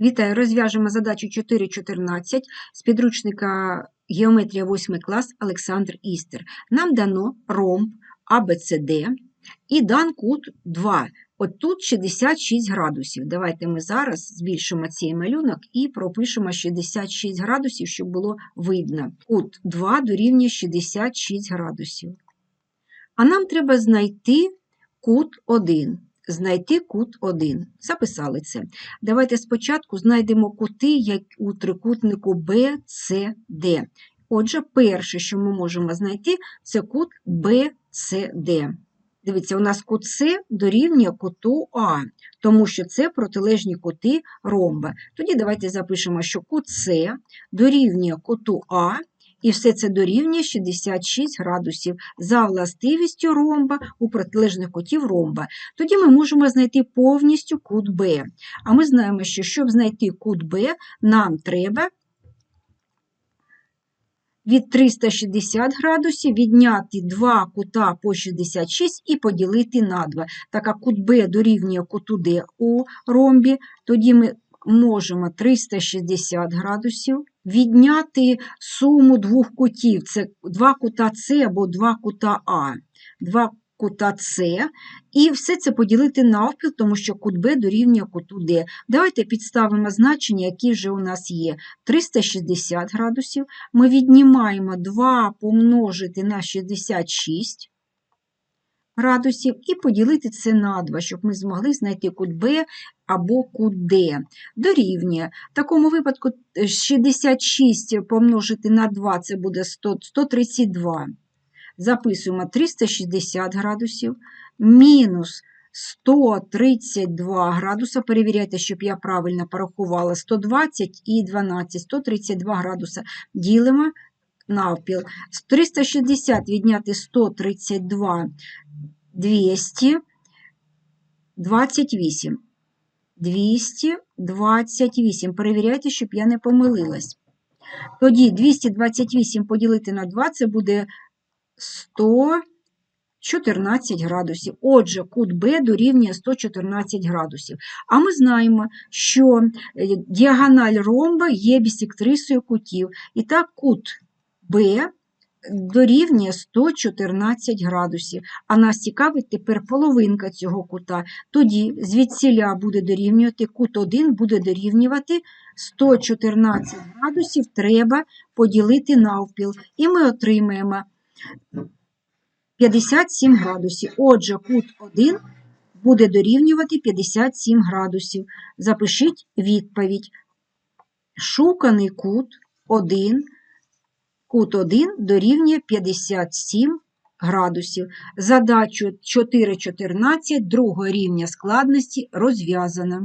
Вітаю, розв'яжемо задачу 4.14 з підручника Геометрія 8 клас Олександр Істер. Нам дано ромб ABCD і дан кут 2. От тут 66 градусів. Давайте ми зараз збільшимо цей малюнок і пропишемо 66 градусів, щоб було видно. Кут 2 дорівнює 66 градусів. А нам треба знайти кут 1. Знайти кут 1. Записали це. Давайте спочатку знайдемо кути як у трикутнику BCD. Отже, перше, що ми можемо знайти, це кут BCD. Дивіться, у нас кут С дорівнює куту А, тому що це протилежні кути ромба. Тоді давайте запишемо, що кут С дорівнює куту А, і все це дорівнює 66 градусів за властивістю ромба у протилежних кутів ромба. Тоді ми можемо знайти повністю кут Б. А ми знаємо, що щоб знайти кут Б, нам треба від 360 градусів відняти два кута по 66 і поділити на 2. Так як кут Б дорівнює куту Д у ромбі, тоді ми можемо 360 градусів відняти суму двох кутів. Це два кута С або два кута А. Два кута С, і все це поділити навпіл, тому що кут Б дорівнює куту Д. Давайте підставимо значення, які вже у нас є. 360 градусів. Ми віднімаємо 2 помножити на 66 градусів і поділити це на 2, щоб ми змогли знайти кут Б або кут Д. Дорівнює. В такому випадку 66 помножити на 2 це буде 100, 132. Записуємо 360 градусів мінус 132 градуса. Перевіряйте, щоб я правильно порахувала 120 і 12, 132 градуса. Ділимо навпіл. 360 відняти 132 228. 228. Перевіряйте, щоб я не помилилась. Тоді 228 поділити на 2 це буде 114 градусів. Отже, кут Б дорівнює 114 градусів. А ми знаємо, що діагональ ромба є бісектрисою кутів. І так, кут Б дорівнює 114 градусів. А нас цікавить тепер половинка цього кута. Тоді звідсіля буде дорівнювати, кут 1 буде дорівнювати 114 градусів, треба поділити навпіл. І ми отримаємо 57 градусів. Отже, кут 1 буде дорівнювати 57 градусів. Запишіть відповідь. Шуканий кут 1, кут 1 дорівнює 57 градусів. Задачу 4.14 другого рівня складності розв'язана.